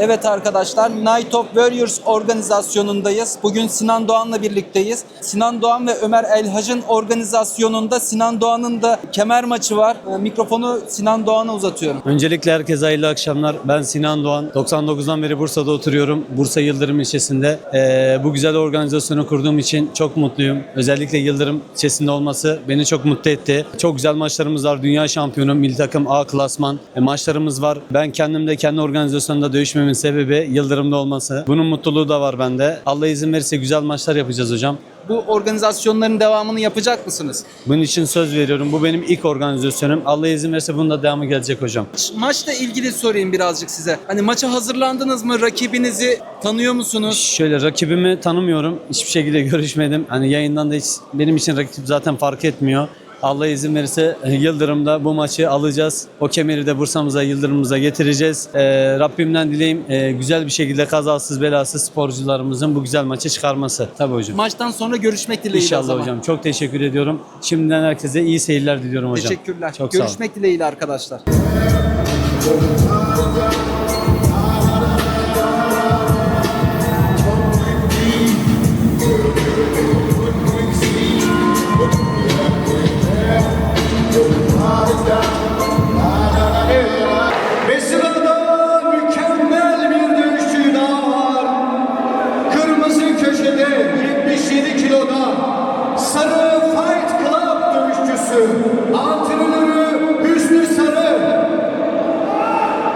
Evet arkadaşlar Night of Warriors organizasyonundayız. Bugün Sinan Doğan'la birlikteyiz. Sinan Doğan ve Ömer Elhac'ın organizasyonunda Sinan Doğan'ın da kemer maçı var. Ee, Mikrofonu Sinan Doğan'a uzatıyorum. Öncelikle herkese hayırlı akşamlar. Ben Sinan Doğan. 99'dan beri Bursa'da oturuyorum. Bursa Yıldırım ilçesinde. Ee, bu güzel organizasyonu kurduğum için çok mutluyum. Özellikle Yıldırım ilçesinde olması beni çok mutlu etti. Çok güzel maçlarımız var. Dünya şampiyonu, milli takım A klasman e, maçlarımız var. Ben kendim de kendi organizasyonunda dövüşmemin sebebi Yıldırım'da olması. Bunun mutluluğu da var bende. Allah izin verirse güzel maçlar yapacağız hocam. Bu organizasyonların devamını yapacak mısınız? Bunun için söz veriyorum. Bu benim ilk organizasyonum. Allah izin verirse bunun da devamı gelecek hocam. Maçla ilgili sorayım birazcık size. Hani maça hazırlandınız mı? Rakibinizi tanıyor musunuz? Şöyle rakibimi tanımıyorum. Hiçbir şekilde görüşmedim. Hani yayından da hiç benim için rakip zaten fark etmiyor. Allah izin verirse e, Yıldırım'da bu maçı alacağız. O kemeri de Bursa'mıza, Yıldırım'ımıza getireceğiz. Ee, Rabbimden dileyim e, güzel bir şekilde kazasız belasız sporcularımızın bu güzel maçı çıkarması. Tabii hocam. Maçtan sonra görüşmek dileğiyle o İnşallah zaman. hocam. Çok teşekkür ediyorum. Şimdiden herkese iyi seyirler diliyorum hocam. Teşekkürler. Çok sağ olun. görüşmek dileğiyle arkadaşlar.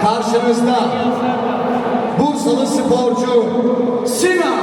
Karşınızda Bursalı sporcu Sinan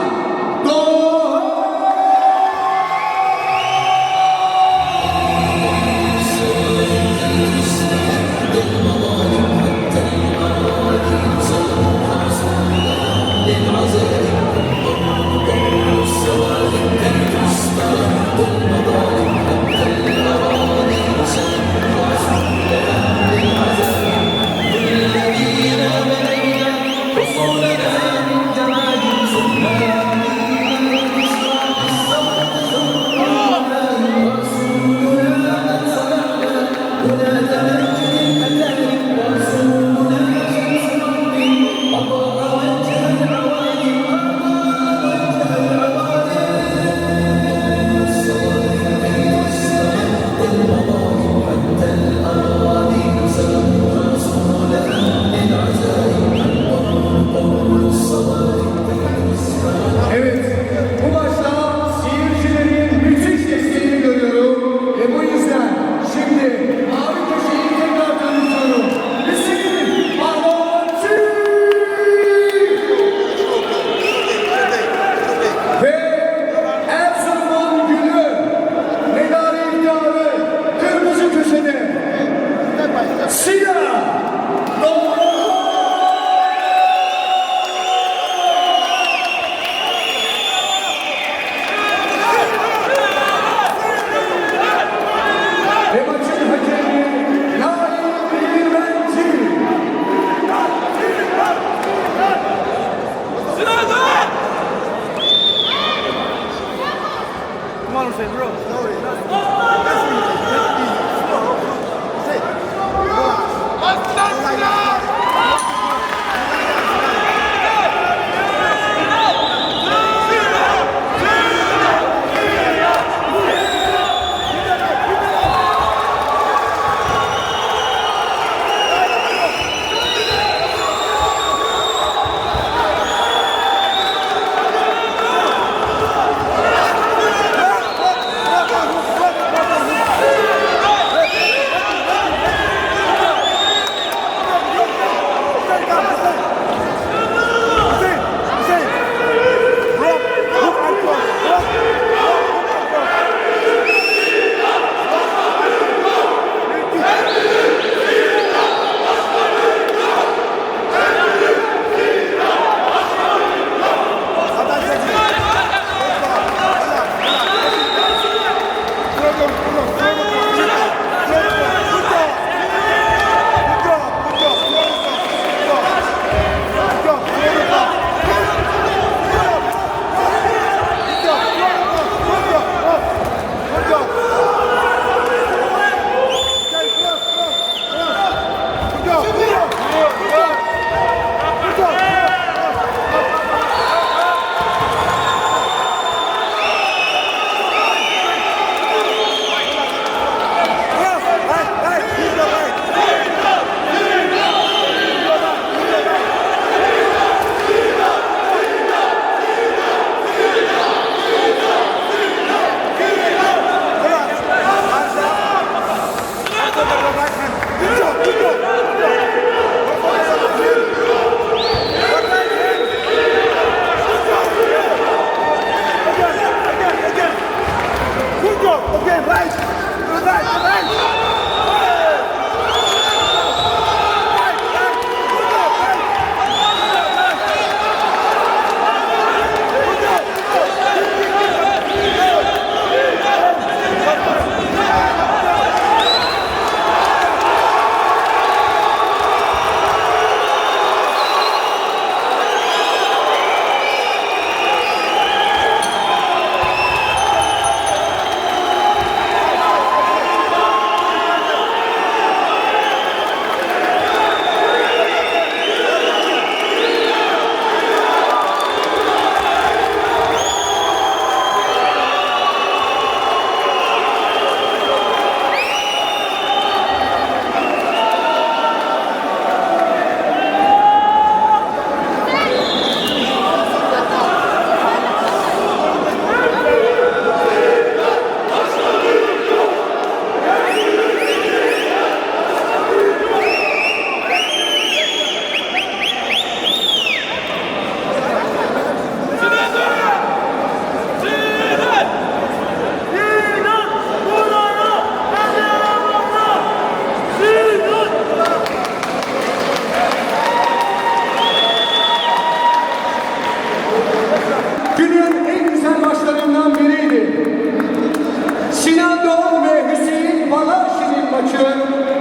açıyor.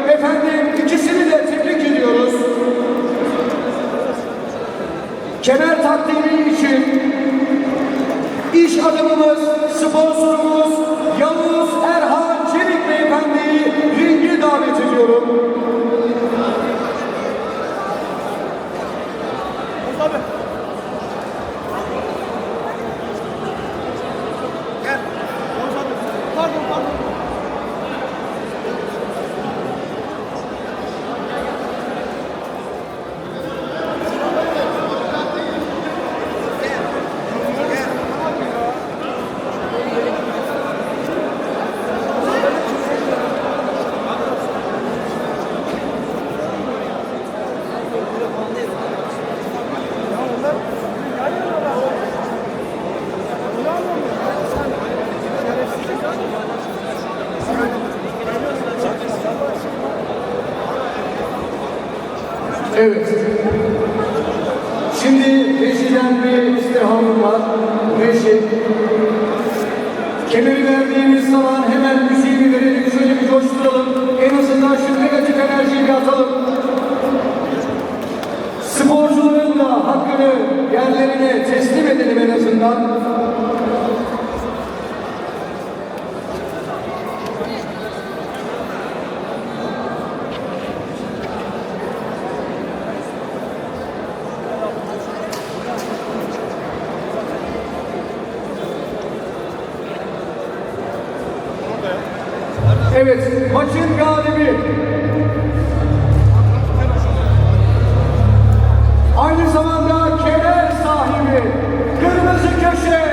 Efendim ikisini de tebrik ediyoruz. Kemer takdimi için iş adamımız, sponsorumuz Yavuz Kemeri verdiğimiz zaman hemen müziğini verelim. Şöyle bir coşturalım. En azından şu negatif enerjiyi bir atalım. Sporcuların da hakkını yerlerine teslim edelim en azından. Evet, maçın galibi. Aynı zamanda kenar sahibi. Kırmızı köşe.